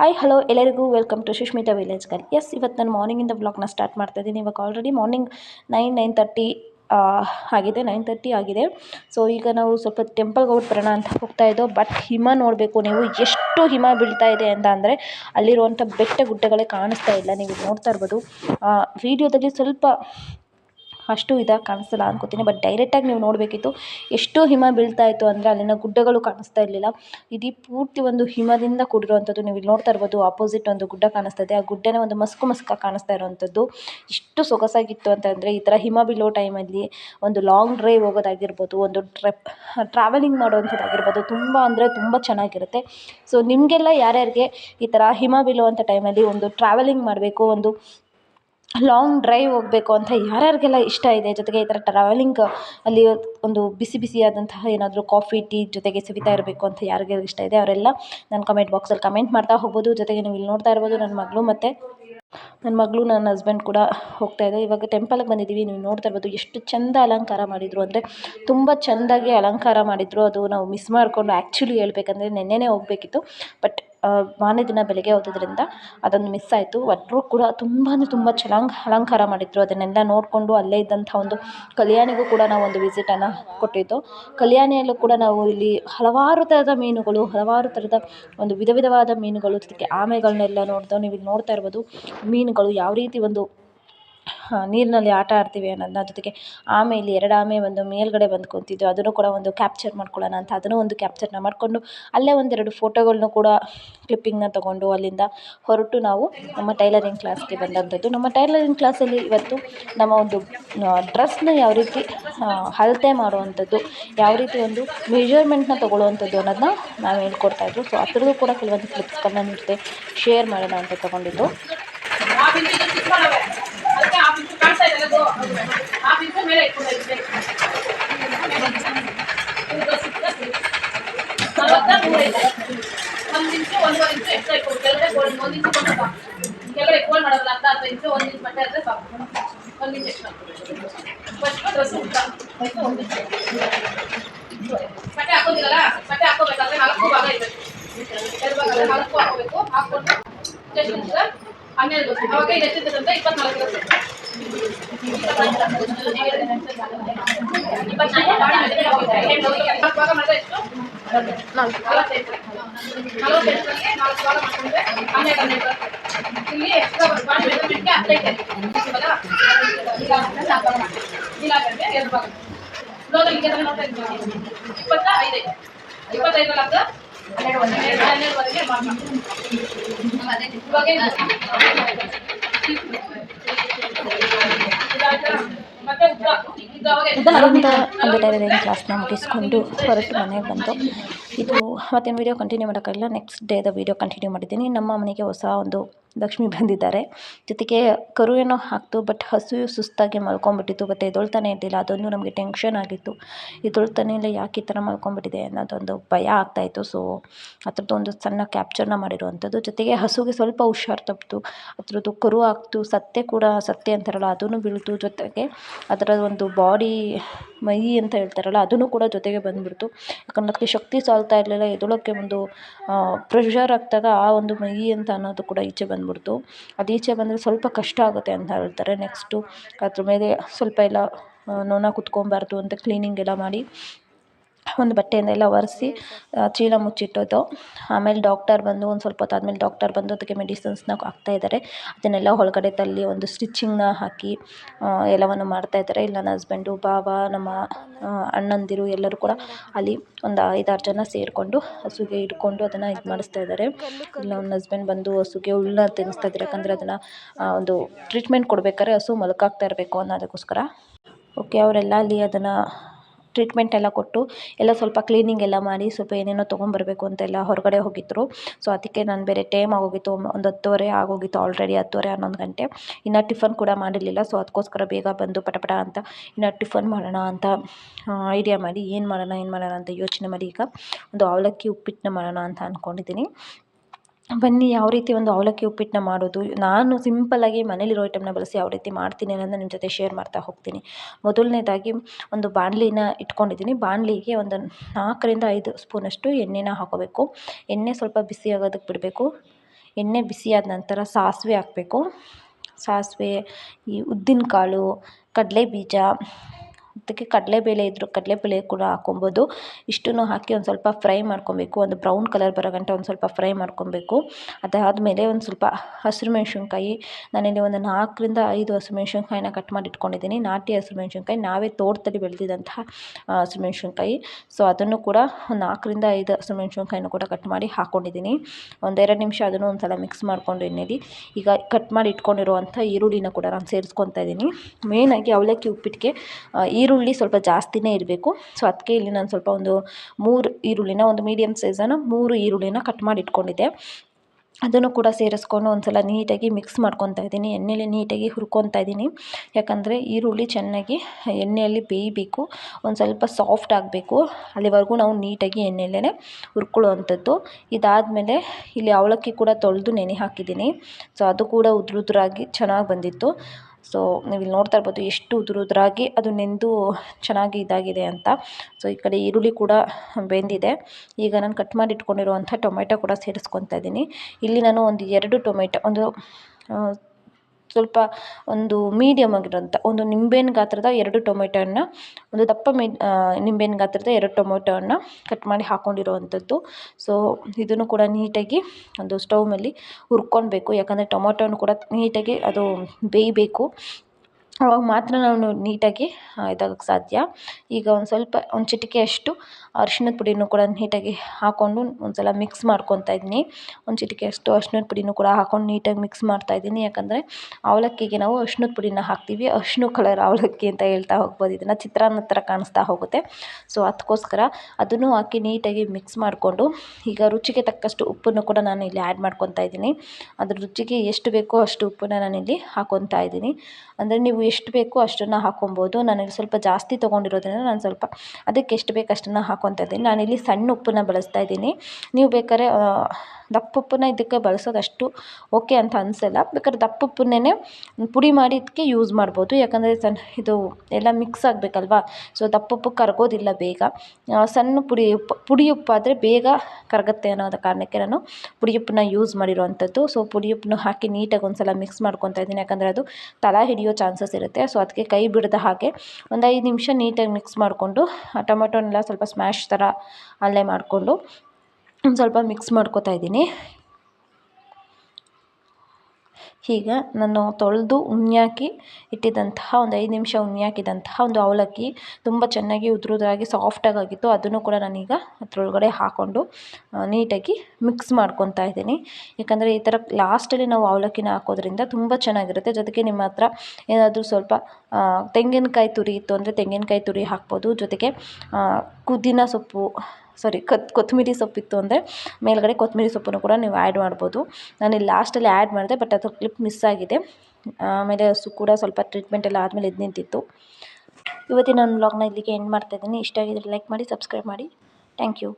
Hi hello ಎಲ್ಲರಿಗೂ welcome to Sushmita village girls ಇವತ್ತು ನಾನು ಮಾರ್ನಿಂಗಿಂದ ವ್ಲಾಗ್ನ ಸ್ಟಾರ್ಟ್ ಮಾಡ್ತಾ ಇದ್ದೀನಿ. ಇವಾಗ already morning nine nine thirty ಆಗಿದೆ ನೈನ್ ತರ್ಟಿ ಆಗಿದೆ. ಸೊ ಈಗ ನಾವು ಸ್ವಲ್ಪ ಟೆಂಪಲ್ಗೆ ಹೋಗ್ಬಿಟ್ಟು ಪ್ರಣ ಅಂತ ಹೋಗ್ತಾ ಇದ್ದೋ ಬಟ್ ಹಿಮ ನೋಡಬೇಕು ನೀವು. ಎಷ್ಟು ಹಿಮ ಬೀಳ್ತಾ ಇದೆ ಅಂತ ಅಂದರೆ, ಅಲ್ಲಿರುವಂಥ ಬೆಟ್ಟ ಗುಡ್ಡಗಳೇ ಕಾಣಿಸ್ತಾ ಇಲ್ಲ. ನೀವು ನೋಡ್ತಾ ಇರ್ಬೋದು. ವಿಡಿಯೋದಲ್ಲಿ ಸ್ವಲ್ಪ ಅಷ್ಟು ಇದಾಗಿ ಕಾಣಿಸ್ತಿಲ್ಲ ಅನ್ಕೋತೀನಿ. ಬಟ್ ಡೈರೆಕ್ಟಾಗಿ ನೀವು ನೋಡಬೇಕಿತ್ತು, ಎಷ್ಟು ಹಿಮ ಬೀಳ್ತಾ ಇತ್ತು ಅಂದರೆ ಅಲ್ಲಿನ ಗುಡ್ಡಗಳು ಕಾಣಿಸ್ತಾ ಇರಲಿಲ್ಲ. ಇಡೀ ಪೂರ್ತಿ ಒಂದು ಹಿಮದಿಂದ ಕೂಡಿರುವಂಥದ್ದು ನೀವು ಇಲ್ಲಿ ನೋಡ್ತಾ ಇರ್ಬೋದು. ಆಪೋಸಿಟ್ ಒಂದು ಗುಡ್ಡ ಕಾಣಿಸ್ತಾ ಇದೆ. ಆ ಗುಡ್ಡನೇ ಒಂದು ಮಸ್ಕು ಮಸ್ಕಾಗಿ ಕಾಣಿಸ್ತಾ ಇರುವಂಥದ್ದು. ಇಷ್ಟು ಸೊಗಸಾಗಿತ್ತು ಅಂತಂದರೆ ಈ ಥರ ಹಿಮ ಬೀಳೋ ಟೈಮಲ್ಲಿ ಒಂದು ಲಾಂಗ್ ಡ್ರೈವ್ ಹೋಗೋದಾಗಿರ್ಬೋದು, ಒಂದು ಟ್ರೆಪ್ ಟ್ರಾವೆಲಿಂಗ್ ಮಾಡುವಂಥದ್ದಾಗಿರ್ಬೋದು ತುಂಬ ಅಂದರೆ ತುಂಬ ಚೆನ್ನಾಗಿರುತ್ತೆ. ಸೊ ನಿಮಗೆಲ್ಲ ಯಾರ್ಯಾರಿಗೆ ಈ ಥರ ಹಿಮ ಬೀಳುವಂಥ ಟೈಮಲ್ಲಿ ಒಂದು ಟ್ರಾವೆಲಿಂಗ್ ಮಾಡಬೇಕು, ಒಂದು ಲಾಂಗ್ ಡ್ರೈವ್ ಹೋಗಬೇಕು ಅಂತ ಯಾರ್ಯಾರಿಗೆಲ್ಲ ಇಷ್ಟ ಇದೆ? ಜೊತೆಗೆ ಈ ಥರ ಟ್ರಾವೆಲಿಂಗ್ ಅಲ್ಲಿ ಒಂದು ಬಿಸಿ ಬಿಸಿಯಾದಂತಹ ಏನಾದರೂ ಕಾಫಿ ಟೀ ಜೊತೆಗೆ ಸವಿತಾ ಇರಬೇಕು ಅಂತ ಯಾರಿಗೆಲ್ಲ ಇಷ್ಟ ಇದೆ ಅವರೆಲ್ಲ ನನ್ನ ಕಮೆಂಟ್ ಬಾಕ್ಸಲ್ಲಿ ಕಮೆಂಟ್ ಮಾಡ್ತಾ ಹೋಗ್ಬೋದು. ಜೊತೆಗೆ ನೀವು ಇಲ್ಲಿ ನೋಡ್ತಾ ಇರ್ಬೋದು ನನ್ನ ಮಗಳು ಮತ್ತು ನನ್ನ ಮಗಳು, ನನ್ನ ಹಸ್ಬೆಂಡ್ ಕೂಡ ಹೋಗ್ತಾ ಇದೆ. ಇವಾಗ ಟೆಂಪಲ್ಗೆ ಬಂದಿದ್ದೀವಿ. ನೀವು ನೋಡ್ತಾ ಇರ್ಬೋದು ಎಷ್ಟು ಚೆಂದ ಅಲಂಕಾರ ಮಾಡಿದರು. ಅಂದರೆ ತುಂಬ ಚೆಂದಾಗಿ ಅಲಂಕಾರ ಮಾಡಿದರು. ಅದು ನಾವು ಮಿಸ್ ಮಾಡಿಕೊಂಡು ಆ್ಯಕ್ಚುಲಿ ಹೇಳ್ಬೇಕಂದ್ರೆ ನೆನ್ನೆನೇ ಹೋಗಬೇಕಿತ್ತು. ಬಟ್ ಮಾರನೇ ದಿನ ಬೆಳಗ್ಗೆ ಹೋದದ್ರಿಂದ ಅದೊಂದು ಮಿಸ್ ಆಯಿತು. ಒಟ್ಟು ಕೂಡ ತುಂಬ ಅಂದರೆ ತುಂಬ ಚೆನ್ನಾಗಿ ಅಲಂಕಾರ ಮಾಡಿದ್ರು. ಅದನ್ನೆಲ್ಲ ನೋಡಿಕೊಂಡು ಅಲ್ಲೇ ಇದ್ದಂಥ ಒಂದು ಕಲ್ಯಾಣಿಗೂ ಕೂಡ ನಾವು ಒಂದು ವಿಸಿಟನ್ನು ಕೊಟ್ಟಿದ್ದು. ಕಲ್ಯಾಣಿಯಲ್ಲೂ ಕೂಡ ನಾವು ಇಲ್ಲಿ ಹಲವಾರು ಥರದ ಮೀನುಗಳು, ಹಲವಾರು ಥರದ ಒಂದು ವಿಧ ವಿಧವಾದ ಮೀನುಗಳು ಜೊತೆಗೆ ಆಮೆಗಳನ್ನೆಲ್ಲ ನೋಡ್ತಾ ನೀವು ಇಲ್ಲಿ ನೋಡ್ತಾ ಇರ್ಬೋದು. ಮೀನುಗಳು ಯಾವ ರೀತಿ ಒಂದು ನೀರಿನಲ್ಲಿ ಆಟ ಆಡ್ತೀವಿ ಅನ್ನೋದನ್ನ ಜೊತೆಗೆ ಆಮೇಲೆ ಎರಡು ಆಮೆ ಒಂದು ಮೇಲ್ಗಡೆ ಬಂದು ಕೂತಿದ್ದು, ಅದನ್ನು ಕೂಡ ಒಂದು ಕ್ಯಾಪ್ಚರ್ ಮಾಡ್ಕೊಳ್ಳೋಣ ಅಂತ. ಅದನ್ನು ಒಂದು ಕ್ಯಾಪ್ಚರ್ನ ಮಾಡಿಕೊಂಡು ಅಲ್ಲೇ ಒಂದೆರಡು ಫೋಟೋಗಳನ್ನು ಕೂಡ ಕ್ಲಿಪ್ಪಿಂಗ್ನ ತೊಗೊಂಡು ಅಲ್ಲಿಂದ ಹೊರಟು ನಾವು ನಮ್ಮ ಟೈಲರಿಂಗ್ ಕ್ಲಾಸ್ಗೆ ಬಂದಂಥದ್ದು. ನಮ್ಮ ಟೈಲರಿಂಗ್ ಕ್ಲಾಸಲ್ಲಿ ಇವತ್ತು ನಮ್ಮ ಒಂದು ಡ್ರೆಸ್ನ ಯಾವ ರೀತಿ ಅಳತೆ ಮಾಡುವಂಥದ್ದು, ಯಾವ ರೀತಿ ಒಂದು ಮೆಜರ್ಮೆಂಟ್ನ ತೊಗೊಳ್ಳುವಂಥದ್ದು ಅನ್ನೋದನ್ನ ನಾವು ಹೇಳ್ಕೊಡ್ತಾಯಿದ್ರು ಸೊ ಅದ್ರದ್ದು ಕೂಡ ಕೆಲವೊಂದು ಕ್ಲಿಪ್ಸ್ಗಳನ್ನ ನಿಮ್ಮ ಜೊತೆ ಶೇರ್ ಮಾಡೋಣ ಅಂತ ತೊಗೊಂಡಿದ್ದು. ಬಟ್ಟೆ ಹಾಕೋದಿಲ್ಲ ಬಟ್ಟೆ ಹಾಕೋಬೇಕಾದ್ರೆ ನಾಲ್ಕು ಭಾಗ ಇರಬೇಕು ಎರಡು ಭಾಗ ಅಂದ್ರೆ ನಾಲ್ಕು ಹಾಕೋಬೇಕು ಹಾಕೊಂಡು ಎಷ್ಟು ಇಂಚು ಹನ್ನೆರಡು ಅವಾಗ ಇದು ಎಷ್ಟಿರ್ತದೆ ಅಂತ ಇಪ್ಪತ್ನಾಲ್ಕು ಇರುತ್ತೆ ಇಪ್ಪತ್ನಾಲ್ಕು ಭಾಗ ಮಾಡಿದ್ರೆ ಎಷ್ಟು ಇಲ್ಲಿ ಎಕ್ಸ್ಟ್ರಾ ಭಾಗ ಬ್ಲೌಸಲ್ಲಿ ಈಗ ನೋಡ್ತಾ ಇದ್ದೀವಿ ಇಪ್ಪತ್ತ ಐದೈತೆ ಇಪ್ಪತ್ತೈದರಲ್ಲಿ ಅರ್ಧ ಹನ್ನೆರಡು ಅಲ್ಲಿಂದ ಒಂದು ಟೈಲರಿಂಗ್ ಕ್ಲಾಸ್ನ ಮುಗಿಸ್ಕೊಂಡು ಹೊರಟು ಮನೆಗೆ ಬಂದು. ಇದು, ಮತ್ತೇನು ವೀಡಿಯೋ ಕಂಟಿನ್ಯೂ ಮಾಡೋಕ್ಕಾಗಿಲ್ಲ ನೆಕ್ಸ್ಟ್ ಡೇದ ವೀಡಿಯೋ ಕಂಟಿನ್ಯೂ ಮಾಡಿದ್ದೀನಿ. ನಮ್ಮ ಮನೆಗೆ ಹೊಸ ಒಂದು ಲಕ್ಷ್ಮಿ ಬಂದಿದ್ದಾರೆ. ಜೊತೆಗೆ ಕರು ಏನೋ ಹಾಕ್ತು ಬಟ್ ಹಸು ಸುಸ್ತಾಗಿ ಮಲ್ಕೊಂಡ್ಬಿಟ್ಟಿತ್ತು ಮತ್ತು ಎದ್ದೇಳ್ತಾನೆ ಇದ್ದಿಲ್ಲ ಅದೊಂದು ನಮಗೆ ಟೆನ್ಷನ್ ಆಗಿತ್ತು. ಎದ್ದೇಳ್ತಾನೆ ಇಲ್ಲ, ಯಾಕೆ ಈ ಥರ ಮಲ್ಕೊಂಡ್ಬಿಟ್ಟಿದೆ ಅನ್ನೋದೊಂದು ಭಯ ಆಗ್ತಾಯಿತ್ತು ಸೊ ಅದ್ರದ್ದು ಒಂದು ಸಣ್ಣ ಕ್ಯಾಪ್ಚರ್ನ ಮಾಡಿರುವಂಥದ್ದು. ಜೊತೆಗೆ ಹಸುಗೆ ಸ್ವಲ್ಪ ಹುಷಾರು ತಪ್ಪಿತು. ಅದರದ್ದು ಕರು ಹಾಕ್ತು, ಸತ್ತೆ ಕೂಡ ಸತ್ತೆ ಅಂತಾರಲ್ಲ ಅದೂ ಬೀಳ್ತು. ಜೊತೆಗೆ ಅದರ ಒಂದು ಬಾಡಿ ಮೈ ಅಂತ ಹೇಳ್ತಾರಲ್ಲ ಅದೂ ಕೂಡ ಜೊತೆಗೆ ಬಂದುಬಿಡ್ತು. ಯಾಕಂದ್ರೆ ಅದಕ್ಕೆ ಶಕ್ತಿ ಸಾಲ್ತಾ ಇರಲಿಲ್ಲ. ಎದ್ದೇಳೋಕ್ಕೆ ಒಂದು ಪ್ರೆಷರ್ ಆಗ್ತಾಗ ಆ ಒಂದು ಮೈ ಅಂತ ಅನ್ನೋದು ಕೂಡ ಈಚೆ ಬಂದುಬಿಡ್ತು. ಅದು ಈಚೆ ಬಂದರೆ ಸ್ವಲ್ಪ ಕಷ್ಟ ಆಗುತ್ತೆ ಅಂತ ಹೇಳ್ತಾರೆ. ನೆಕ್ಸ್ಟು ಅದ್ರ ಮೇಲೆ ಸ್ವಲ್ಪ ಎಲ್ಲ ನೊಣ ಕುತ್ಕೊಬಾರ್ದು ಅಂತ ಕ್ಲೀನಿಂಗ್ ಎಲ್ಲ ಮಾಡಿ ಒಂದು ಬಟ್ಟೆಯಿಂದ ಎಲ್ಲ ಒರೆಸಿ ಚೀಲ ಮುಚ್ಚಿಟ್ಟೋದು ಆಮೇಲೆ ಡಾಕ್ಟರ್ ಬಂದು ಒಂದು ಸ್ವಲ್ಪ ಹೊತ್ತು ಆದಮೇಲೆ ಡಾಕ್ಟರ್ ಬಂದು ಅದಕ್ಕೆ ಮೆಡಿಸನ್ಸ್ನ ಹಾಕ್ತಾ ಇದ್ದಾರೆ. ಅದನ್ನೆಲ್ಲ ಒಳಗಡೆ ತಳ್ಳಿ ಒಂದು ಸ್ಟಿಚಿಂಗ್ನ ಹಾಕಿ ಎಲ್ಲವನ್ನು ಮಾಡ್ತಾಯಿದ್ದಾರೆ ಇಲ್ಲ ನನ್ನ ಹಸ್ಬೆಂಡು ಬಾವ ನಮ್ಮ ಅಣ್ಣಂದಿರು ಎಲ್ಲರೂ ಕೂಡ ಅಲ್ಲಿ ಒಂದು ಐದಾರು ಜನ ಸೇರಿಕೊಂಡು ಹಸುಗೆ ಇಟ್ಕೊಂಡು ಅದನ್ನು ಇದು ಮಾಡಿಸ್ತಾ ಇದ್ದಾರೆ. ಇಲ್ಲಿ ನನ್ನ ಹಸ್ಬೆಂಡ್ ಬಂದು ಹಸುಗೆ ಹುಲ್ಲನ್ನ ತಿನ್ನಿಸ್ತಾ ಇದ್ದಾರೆ. ಯಾಕಂದರೆ ಅದನ್ನು ಒಂದು ಟ್ರೀಟ್ಮೆಂಟ್ ಕೊಡ್ಬೇಕಾದ್ರೆ ಹಸು ಮಲ್ಕಾಗ್ತಾ ಇರಬೇಕು ಅನ್ನೋದಕ್ಕೋಸ್ಕರ. ಓಕೆ ಅವರೆಲ್ಲ ಅಲ್ಲಿ ಅದನ್ನು ಟ್ರೀಟ್ಮೆಂಟ್ ಎಲ್ಲ ಕೊಟ್ಟು ಎಲ್ಲ ಸ್ವಲ್ಪ ಕ್ಲೀನಿಂಗ್ ಎಲ್ಲ ಮಾಡಿ ಸ್ವಲ್ಪ ಏನೇನೋ ತೊಗೊಂಬರ್ಬೇಕು ಅಂತೆಲ್ಲ ಹೊರಗಡೆ ಹೋಗಿದ್ದರು ಸೊ ಅದಕ್ಕೆ ನಾನು ಬೇರೆ ಟೈಮ್ ಆಗೋಗಿತ್ತು. ಒಂದು ಹತ್ತುವರೆ ಆಗೋಗಿತ್ತು ಆಲ್ರೆಡಿ ಹತ್ತುವರೆ ಹನ್ನೊಂದು ಗಂಟೆ. ಇನ್ನು ಟಿಫನ್ ಕೂಡ ಮಾಡಿರಲಿಲ್ಲ. ಸೊ ಅದಕ್ಕೋಸ್ಕರ ಬೇಗ ಬಂದು ಪಟ ಪಟ ಅಂತ ಇನ್ನು ಟಿಫನ್ ಮಾಡೋಣ ಅಂತ ಐಡಿಯಾ ಮಾಡಿ ಏನು ಮಾಡೋಣ ಏನು ಮಾಡೋಣ ಅಂತ ಯೋಚನೆ ಮಾಡಿ ಈಗ ಒಂದು ಅವಲಕ್ಕಿ ಉಪ್ಪಿಟ್ಟನ್ನ ಮಾಡೋಣ ಅಂತ ಅಂದ್ಕೊಂಡಿದ್ದೀನಿ ಬನ್ನಿ, ಯಾವ ರೀತಿ ಒಂದು ಅವಲಕ್ಕಿ ಉಪ್ಪಿಟ್ಟನ್ನ ಮಾಡೋದು? ನಾನು ಸಿಂಪಲ್ಲಾಗಿ ಮನೇಲಿರೋ ಐಟಮ್ನ ಬಳಸಿ ಯಾವ ರೀತಿ ಮಾಡ್ತೀನಿ ಅನ್ನೋದನ್ನ ನಿಮ್ಮ ಜೊತೆ ಶೇರ್ ಮಾಡ್ತಾ ಹೋಗ್ತೀನಿ. ಮೊದಲನೇದಾಗಿ ಒಂದು ಬಾಣಲಿನ ಇಟ್ಕೊಂಡಿದ್ದೀನಿ. ಬಾಣಲಿಗೆ ಒಂದು ನಾಲ್ಕರಿಂದ ಐದು ಸ್ಪೂನಷ್ಟು ಎಣ್ಣೆನ ಹಾಕೋಬೇಕು. ಎಣ್ಣೆ ಸ್ವಲ್ಪ ಬಿಸಿ ಆಗೋದಕ್ಕೆ ಬಿಡಬೇಕು. ಎಣ್ಣೆ ಬಿಸಿಯಾದ ನಂತರ ಸಾಸಿವೆ ಹಾಕಬೇಕು. ಸಾಸಿವೆ, ಈ ಉದ್ದಿನಕಾಳು ಕಡಲೆ ಬೀಜ ಅದಕ್ಕೆ ಕಡಲೆಬೇಳೆ ಇದ್ದರೂ ಕಡಲೆಬೇಳೆ ಕೂಡ ಹಾಕೊಬೋದು. ಇಷ್ಟನ್ನು ಹಾಕಿ ಒಂದು ಸ್ವಲ್ಪ ಫ್ರೈ ಮಾಡ್ಕೊಬೇಕು. ಒಂದು ಬ್ರೌನ್ ಕಲರ್ ಬರೋ ಗಂಟ ಒಂದು ಸ್ವಲ್ಪ ಫ್ರೈ ಮಾಡ್ಕೊಬೇಕು. ಅದಾದಮೇಲೆ ಒಂದು ಸ್ವಲ್ಪ ಹಸಿರು ಮೆಣಸಿನ್ಕಾಯಿ. ನಾನಿಲ್ಲಿ ಒಂದು ನಾಲ್ಕರಿಂದ ಐದು ಹಸಿಮೆಣ್ಸಿನ್ಕಾಯಿನ ಕಟ್ ಮಾಡಿ ಇಟ್ಕೊಂಡಿದ್ದೀನಿ ನಾಟಿ ಹಸಿರು ಮೆಣಸಿನ್ಕಾಯಿ. ನಾವೇ ತೋಟದಲ್ಲಿ ಬೆಳೆದಿದಂತಹ ಹಸಿಮೆಣ್ಸಿನ್ಕಾಯಿ ಸೊ ಅದನ್ನು ಕೂಡ ಒಂದು ನಾಲ್ಕರಿಂದ ಐದು ಹಸಿಮೆಣ್ಸಿನ್ಕಾಯಿನೂ ಕೂಡ ಕಟ್ ಮಾಡಿ ಹಾಕ್ಕೊಂಡಿದ್ದೀನಿ ಒಂದೆರಡು ನಿಮಿಷ ಅದನ್ನು ಒಂದು ಸಲ ಮಿಕ್ಸ್ ಮಾಡಿಕೊಂಡು ಎಣ್ಣೆಲಿ. ಈಗ ಕಟ್ ಮಾಡಿ ಇಟ್ಕೊಂಡಿರುವಂಥ ಈರುಳ್ಳಿನ ಕೂಡ ನಾನು ಸೇರಿಸ್ಕೊತಾ ಇದ್ದೀನಿ. ಮೇಯ್ನಾಗಿ ಅವಲಕ್ಕಿ ಉಪ್ಪಿಟ್ಟಿಗೆ ಈರುಳ್ಳಿ ಸ್ವಲ್ಪ ಜಾಸ್ತಿನೇ ಇರಬೇಕು. ಸೊ ಅದಕ್ಕೆ ಇಲ್ಲಿ ನಾನು ಸ್ವಲ್ಪ ಒಂದು ಮೂರು ಈರುಳ್ಳಿನ, ಒಂದು ಮೀಡಿಯಮ್ ಸೈಜನ್ನು ಮೂರು ಈರುಳ್ಳಿನ ಕಟ್ ಮಾಡಿ ಇಟ್ಕೊಂಡಿದ್ದೆ. ಅದನ್ನು ಕೂಡ ಸೇರಿಸ್ಕೊಂಡು ಒಂದು ಸಲ ನೀಟಾಗಿ ಮಿಕ್ಸ್ ಮಾಡ್ಕೊತಾ ಇದ್ದೀನಿ. ಎಣ್ಣೆಯಲ್ಲಿ ನೀಟಾಗಿ ಹುರ್ಕೊತಾ ಇದ್ದೀನಿ. ಯಾಕಂದರೆ ಈರುಳ್ಳಿ ಚೆನ್ನಾಗಿ ಎಣ್ಣೆಯಲ್ಲಿ ಬೇಯಬೇಕು. ಒಂದು ಸ್ವಲ್ಪ ಸಾಫ್ಟ್ ಆಗಬೇಕು. ಅಲ್ಲಿವರೆಗೂ ನಾವು ನೀಟಾಗಿ ಎಣ್ಣೆಯಲ್ಲೇ ಹುರ್ಕೊಳ್ಳೋ ಅಂಥದ್ದು ಇದಾದಮೇಲೆ ಇಲ್ಲಿ ಅವಲಕ್ಕಿ ಕೂಡ ತೊಳೆದು ನೆನೆ ಹಾಕಿದ್ದೀನಿ. ಸೊ ಅದು ಕೂಡ ಉದುರುದ್ರಾಗಿ ಚೆನ್ನಾಗಿ ಬಂದಿತ್ತು. ಸೊ ನೀವಿಲ್ಲಿ ನೋಡ್ತಾ ಇರ್ಬೋದು ಎಷ್ಟು ಉದುರುದುರಾಗಿ ಅದು ನೆಂದು ಚೆನ್ನಾಗಿ ಇದಾಗಿದೆ ಅಂತ. ಸೊ ಈ ಕಡೆ ಈರುಳ್ಳಿ ಕೂಡ ಬೆಂದಿದೆ. ಈಗ ನಾನು ಕಟ್ ಮಾಡಿ ಇಟ್ಕೊಂಡಿರುವಂಥ ಟೊಮೆಟೊ ಕೂಡ ಸೇರಿಸ್ಕೊತಾ ಇದ್ದೀನಿ. ಇಲ್ಲಿ ನಾನು ಒಂದು ಎರಡು ಟೊಮೆಟೊ ಒಂದು ಸ್ವಲ್ಪ ಒಂದು ಮೀಡಿಯಮ್ ಆಗಿರೋಂಥ ಒಂದು ನಿಂಬೆಹಣ್ಣು ಗಾತ್ರದ ಎರಡು ಟೊಮೆಟೊನ ಒಂದು ದಪ್ಪ ಮೀ ನಿಂಬೆಹಣ್ಣು ಗಾತ್ರದ ಎರಡು ಟೊಮೆಟೊನ ಕಟ್ ಮಾಡಿ ಹಾಕ್ಕೊಂಡಿರುವಂಥದ್ದು ಸೊ ಇದನ್ನು ಕೂಡ ನೀಟಾಗಿ ಒಂದು ಸ್ಟವ್ ಮೇಲೆ ಹುರ್ಕೊಳ್ಬೇಕು. ಯಾಕಂದರೆ ಟೊಮೊಟೊನ ಕೂಡ ನೀಟಾಗಿ ಅದು ಬೇಯಬೇಕು. ಅವಾಗ ಮಾತ್ರ ನಾವು ನೀಟಾಗಿ ಇದಾಗೋಕ್ಕೆ ಸಾಧ್ಯ. ಈಗ ಒಂದು ಸ್ವಲ್ಪ, ಒಂದು ಚಿಟಿಕೆಯಷ್ಟು ಅರಿಶಿಣದ ಪುಡಿನೂ ಕೂಡ ನೀಟಾಗಿ ಹಾಕ್ಕೊಂಡು ಒಂದು ಸಲ ಮಿಕ್ಸ್ ಮಾಡ್ಕೊತಾ ಇದ್ದೀನಿ ಒಂದು ಚಿಟಿಕೆಯಷ್ಟು ಅರ್ಶಿಣದ ಪುಡಿನೂ ಕೂಡ ಹಾಕ್ಕೊಂಡು ನೀಟಾಗಿ ಮಿಕ್ಸ್ ಮಾಡ್ತಾ ಇದ್ದೀನಿ. ಯಾಕಂದರೆ ಅವಲಕ್ಕಿಗೆ ನಾವು ಅರ್ಶಿಣದ ಪುಡಿನ ಹಾಕ್ತೀವಿ. ಅರ್ಶಿಣ ಕಲರ್ ಅವಲಕ್ಕಿ ಅಂತ ಹೇಳ್ತಾ ಹೋಗ್ಬೋದು. ಇದನ್ನು ಚಿತ್ರಾನ್ನದ ಥರ ಕಾಣಿಸ್ತಾ ಹೋಗುತ್ತೆ. ಸೊ ಅದಕ್ಕೋಸ್ಕರ ಅದನ್ನು ಹಾಕಿ ನೀಟಾಗಿ ಮಿಕ್ಸ್ ಮಾಡಿಕೊಂಡು, ಈಗ ರುಚಿಗೆ ತಕ್ಕಷ್ಟು ಉಪ್ಪನ್ನು ಕೂಡ ನಾನು ಇಲ್ಲಿ ಆ್ಯಡ್ ಮಾಡ್ಕೊತಾ ಇದ್ದೀನಿ. ಅದ್ರ ರುಚಿಗೆ ಎಷ್ಟು ಬೇಕೋ ಅಷ್ಟು ಉಪ್ಪನ್ನು ನಾನಿಲ್ಲಿ ಹಾಕ್ಕೊತಾ ಇದ್ದೀನಿ. ಅಂದರೆ ನೀವು ಎಷ್ಟು ಬೇಕೋ ಅಷ್ಟನ್ನು ಹಾಕೊಬೋದು. ನನಗೆ ಸ್ವಲ್ಪ ಜಾಸ್ತಿ ತೊಗೊಂಡಿರೋದ್ರಿಂದ ನಾನು ಸ್ವಲ್ಪ ಅದಕ್ಕೆ ಎಷ್ಟು ಬೇಕು ಅಷ್ಟನ್ನು ಹಾಕ್ಕೊತಾ ಇದ್ದೀನಿ. ನಾನಿಲ್ಲಿ ಸಣ್ಣ ಉಪ್ಪನ್ನು ಬಳಸ್ತಾ ಇದ್ದೀನಿ. ನೀವು ಬೇಕಾದ್ರೆ ದಪ್ಪ ಉಪ್ಪನ್ನ ಇದಕ್ಕೆ ಬಳ್ಸೋದು ಅಷ್ಟು ಓಕೆ ಅಂತ ಅನಿಸಲ್ಲ. ಬೇಕಾದ್ರೆ ದಪ್ಪ ಉಪ್ಪನ್ನೇ ಪುಡಿ ಮಾಡಿ ಇದಕ್ಕೆ ಯೂಸ್ ಮಾಡ್ಬೋದು. ಯಾಕಂದರೆ ಸಣ್ಣ ಇದು ಎಲ್ಲ ಮಿಕ್ಸ್ ಆಗಬೇಕಲ್ವಾ? ಸೊ ದಪ್ಪ ಉಪ್ಪು ಕರಗೋದಿಲ್ಲ ಬೇಗ. ಸಣ್ಣ ಪುಡಿ ಉಪ್ಪು, ಪುಡಿ ಉಪ್ಪಾದರೆ ಬೇಗ ಕರಗುತ್ತೆ ಅನ್ನೋದ ಕಾರಣಕ್ಕೆ ನಾನು ಪುಡಿ ಉಪ್ಪನ್ನ ಯೂಸ್ ಮಾಡಿರೋವಂಥದ್ದು ಸೊ ಪುಡಿ ಉಪ್ಪನ್ನು ಹಾಕಿ ನೀಟಾಗಿ ಒಂದು ಸಲ ಮಿಕ್ಸ್ ಮಾಡ್ಕೊತಾ ಇದ್ದೀನಿ. ಯಾಕಂದರೆ ಅದು ತಳ ಹಿಡಿಯೋ ಚಾನ್ಸಸ್ ಇರುತ್ತೆ. ಸೊ ಅದಕ್ಕೆ ಕೈ ಬಿಡದ ಹಾಗೆ ಒಂದು ಐದು ನಿಮಿಷ ನೀಟಾಗಿ ಮಿಕ್ಸ್ ಮಾಡಿಕೊಂಡು ಟೊಮೆಟೊನೆಲ್ಲ ಸ್ವಲ್ಪ ಸ್ಮ್ಯಾಶ್ ಥರ ಅಲ್ಲೇ ಮಾಡಿಕೊಂಡು ಒಂದು ಸ್ವಲ್ಪ ಮಿಕ್ಸ್ ಮಾಡ್ಕೊತಾ ಇದ್ದೀನಿ. ಈಗ ನಾನು ತೊಳೆದು ಉಣ್ಣೆ ಹಾಕಿ ಇಟ್ಟಿದ್ದಂತಹ ಒಂದು ಐದು ನಿಮಿಷ ಉಣ್ಣೆ ಹಾಕಿದಂತಹ ಒಂದು ಅವಲಕ್ಕಿ ತುಂಬ ಚೆನ್ನಾಗಿ ಉದುರುದ್ರಾಗಿ ಸಾಫ್ಟಾಗಿ ಆಗಿತ್ತು ಅದನ್ನು ಕೂಡ ನಾನೀಗ ಅದರೊಳಗಡೆ ಹಾಕ್ಕೊಂಡು ನೀಟಾಗಿ ಮಿಕ್ಸ್ ಮಾಡ್ಕೊತಾ ಇದ್ದೀನಿ. ಯಾಕಂದರೆ ಈ ಥರ ಲಾಸ್ಟಲ್ಲಿ ನಾವು ಅವಲಕ್ಕಿನ ಹಾಕೋದ್ರಿಂದ ತುಂಬ ಚೆನ್ನಾಗಿರುತ್ತೆ. ಜೊತೆಗೆ ನಿಮ್ಮ ಹತ್ರ ಏನಾದರೂ ಸ್ವಲ್ಪ ತೆಂಗಿನಕಾಯಿ ತುರಿ ಇತ್ತು ಅಂದರೆ ತೆಂಗಿನಕಾಯಿ ತುರಿ ಹಾಕ್ಬೋದು. ಜೊತೆಗೆ ಪುದೀನ ಸೊಪ್ಪು ಸಾರಿ ಕತ್, ಕೊತ್ತಂಬರಿ ಸೊಪ್ಪಿತ್ತು ಅಂದರೆ ಮೇಲುಗಡೆ ಕೊತ್ತಂಬರಿ ಸೊಪ್ಪನ್ನು ಕೂಡ ನೀವು ಆ್ಯಡ್ ಮಾಡ್ಬೋದು. ನಾನು ಇಲ್ಲಿ ಲಾಸ್ಟಲ್ಲಿ ಆ್ಯಡ್ ಮಾಡಿದೆ ಬಟ್ ಅದು ಕ್ಲಿಪ್ ಮಿಸ್ ಆಗಿದೆ. ಆಮೇಲೆ ಹಸು ಕೂಡ ಸ್ವಲ್ಪ ಟ್ರೀಟ್ಮೆಂಟ್ ಎಲ್ಲ ಆದಮೇಲೆ ಇದು ನಿಂತಿತ್ತು. ಇವತ್ತಿನ ನನ್ನ ವ್ಲಾಗ್ನ ಇಲ್ಲಿಗೆ ಎಂಡ್ ಮಾಡ್ತಾಯಿದ್ದೀನಿ ಇಷ್ಟ ಆಗಿದ್ರೆ ಲೈಕ್ ಮಾಡಿ ಸಬ್ಸ್ಕ್ರೈಬ್ ಮಾಡಿ. Thank you